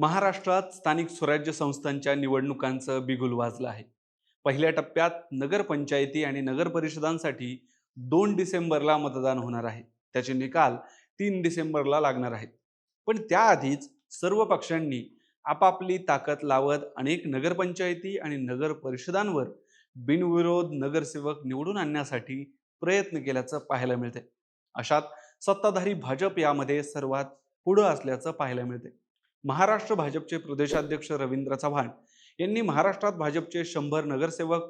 महाराष्ट्रात स्थानिक स्वराज्य संस्थांच्या निवडणुकांचं बिगुल वाजलं आहे. पहिल्या टप्प्यात नगरपंचायती आणि नगर परिषदांसाठी दोन डिसेंबरला मतदान होणार आहे. त्याचे निकाल तीन डिसेंबरला लागणार आहेत. पण त्याआधीच सर्व पक्षांनी आपापली ताकद लावत अनेक नगरपंचायती आणि नगर परिषदांवर बिनविरोध नगरसेवक निवडून आणण्यासाठी प्रयत्न केल्याचं पाहायला मिळते अशात सत्ताधारी भाजप यामध्ये सर्वात पुढं असल्याचं पाहायला मिळते महाराष्ट्र भाजपचे प्रदेशाध्यक्ष रवींद्र चव्हाण यांनी महाराष्ट्रात भाजपचे शंभर नगरसेवक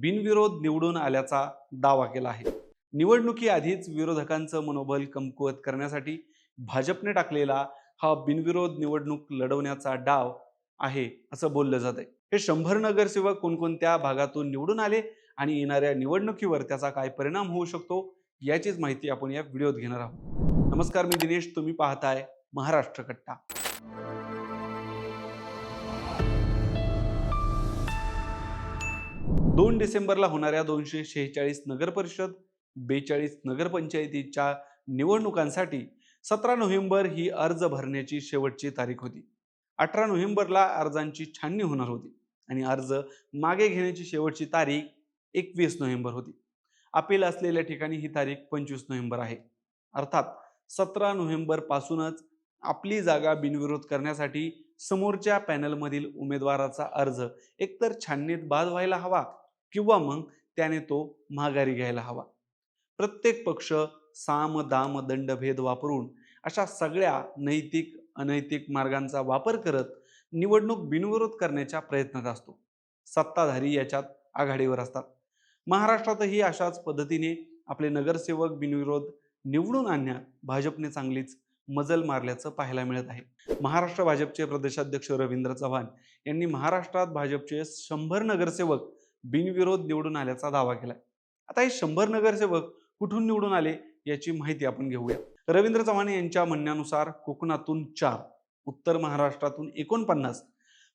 बिनविरोध निवडून आल्याचा दावा केला आहे. निवडणुकीआधीच विरोधकांचं मनोबल कमकुवत करण्यासाठी भाजपने टाकलेला हा बिनविरोध निवडणूक लढवण्याचा डाव आहे असं बोललं जात आहे हे शंभर नगरसेवक कोणकोणत्या भागातून निवडून आले आणि येणाऱ्या निवडणुकीवर त्याचा काय परिणाम होऊ शकतो याचीच माहिती आपण या व्हिडिओत घेणार आहोत. नमस्कार मी दिनेश. तुम्ही पाहताय महाराष्ट्र कट्टा. दोन डिसेंबरला होणाऱ्या दोनशे शेहेचाळीस नगरपरिषद बेचाळीस नगरपंचायतीच्या निवडणुकांसाठी सतरा नोव्हेंबर ही अर्ज भरण्याची शेवटची तारीख होती. अठरा नोव्हेंबरला अर्जांची छाननी होणार होती आणि अर्ज मागे घेण्याची शेवटची तारीख एकवीस नोव्हेंबर होती. अपील असलेल्या ठिकाणी ही तारीख पंचवीस नोव्हेंबर आहे. अर्थात सतरा नोव्हेंबर पासूनच आपली जागा बिनविरोध करण्यासाठी समोरच्या पॅनलमधील उमेदवाराचा अर्ज एकतर छाननीत बाद व्हायला हवा किंवा मग त्याने तो माघारी घ्यायला हवा. प्रत्येक पक्ष साम दाम दंडभेद वापरून अशा सगळ्या नैतिक अनैतिक मार्गांचा वापर करत निवडणूक बिनविरोध करण्याच्या प्रयत्नात असतो. सत्ताधारी याच्यात आघाडीवर असतात. महाराष्ट्रातही अशाच पद्धतीने आपले नगरसेवक बिनविरोध निवडून आणण्यात भाजपने चांगलीच मजल मारल्याचं पाहायला मिळत आहे. महाराष्ट्र भाजपचे प्रदेशाध्यक्ष रवींद्र चव्हाण यांनी महाराष्ट्रात भाजपचे शंभर नगरसेवक बिनविरोध निवडून आल्याचा दावा केला आता हे शंभर नगरसेवक कुठून निवडून आले याची माहिती आपण घेऊया. रवींद्र चव्हाण यांच्या म्हणण्यानुसार कोकणातून चार उत्तर महाराष्ट्रातून एकोणपन्नास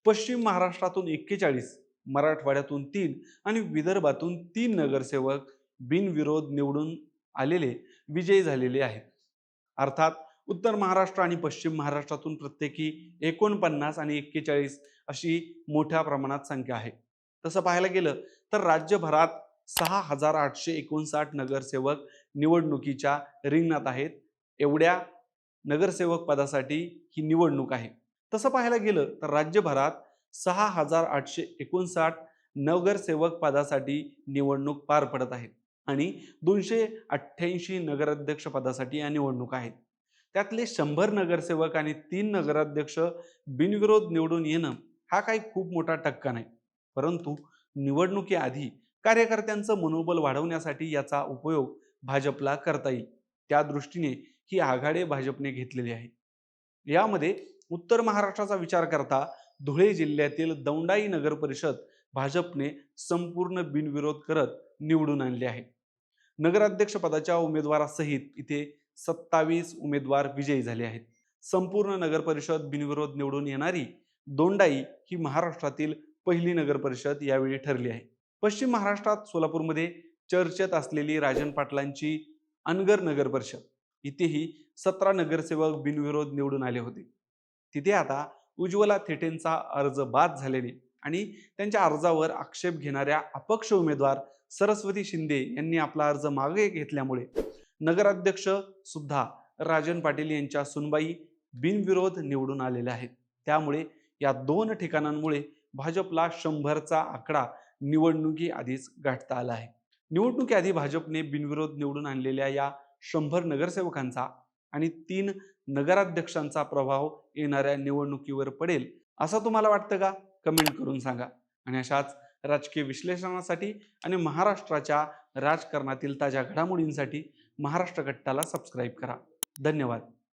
पश्चिम महाराष्ट्रातून एक्केचाळीस मराठवाड्यातून तीन आणि विदर्भातून तीन नगरसेवक बिनविरोध निवडून आलेले विजयी झालेले आहेत. अर्थात उत्तर महाराष्ट्र आणि पश्चिम महाराष्ट्रातून प्रत्येकी एकोणपन्नास आणि एक्केचाळीस अशी मोठ्या प्रमाणात संख्या आहे. तसं पाहायला गेलं तर राज्यभरात सहा हजार आठशे एकोणसाठ नगरसेवक निवडणुकीच्या रिंगणात आहेत. एवढ्या नगरसेवक पदासाठी ही निवडणूक आहे. तसं पाहायला गेलं तर राज्यभरात सहा हजार आठशे एकोणसाठ नगरसेवक पदासाठी निवडणूक पार पडत आहे आणि दोनशे अठ्ठ्याऐंशी नगराध्यक्ष पदासाठी या निवडणूक आहेत. त्यातले शंभर नगरसेवक आणि तीन नगराध्यक्ष बिनविरोध निवडून येणं हा काही खूप मोठा टक्का नाही. परंतु निवडणुकीआधी कार्यकर्त्यांचं मनोबल वाढवण्यासाठी याचा उपयोग भाजपला करता येईल. त्या दृष्टीने ही आघाडी भाजपने घेतलेली आहे. यामध्ये उत्तर महाराष्ट्राचा विचार करता धुळे जिल्ह्यातील दौंडाई नगर परिषद भाजपने संपूर्ण बिनविरोध करत निवडून आणले आहे. नगराध्यक्ष पदाच्या उमेदवारासहित इथे सत्तावीस उमेदवार विजयी झाले आहेत. संपूर्ण नगरपरिषद बिनविरोध निवडून येणारी दोंडाई ही महाराष्ट्रातील पहिली नगरपरिषद यावेळी ठरली आहे. पश्चिम महाराष्ट्रात सोलापूरमध्ये चर्चेत असलेली राजन पाटलांची अनगर नगरपरिषद इथेही सतरा नगरसेवक बिनविरोध निवडून आले होते. तिथे आता उज्ज्वला थेटेंचा अर्ज बाद झाल्याने आणि त्यांच्या अर्जावर आक्षेप घेणाऱ्या अपक्ष उमेदवार सरस्वती शिंदे यांनी आपला अर्ज मागे घेतल्यामुळे नगराध्यक्ष सुद्धा राजन पाटील यांच्या सुनबाई बिनविरोध निवडून आलेल्या आहेत. त्यामुळे या दोन ठिकाणांमुळे भाजपला शंभरचा आकडा निवडणुकी आधीच गाठता आला आहे. निवडणुकीआधी भाजपने बिनविरोध निवडून आणलेल्या या शंभर नगरसेवकांचा आणि तीन नगराध्यक्षांचा प्रभाव येणाऱ्या निवडणुकीवर पडेल असं तुम्हाला वाटतं का? कमेंट करून सांगा. आणि अशाच राजकीय विश्लेषणासाठी आणि महाराष्ट्राच्या राजकारणातील ताज्या घडामोडींसाठी महाराष्ट्र गट्टाला सबस्क्राईब करा. धन्यवाद.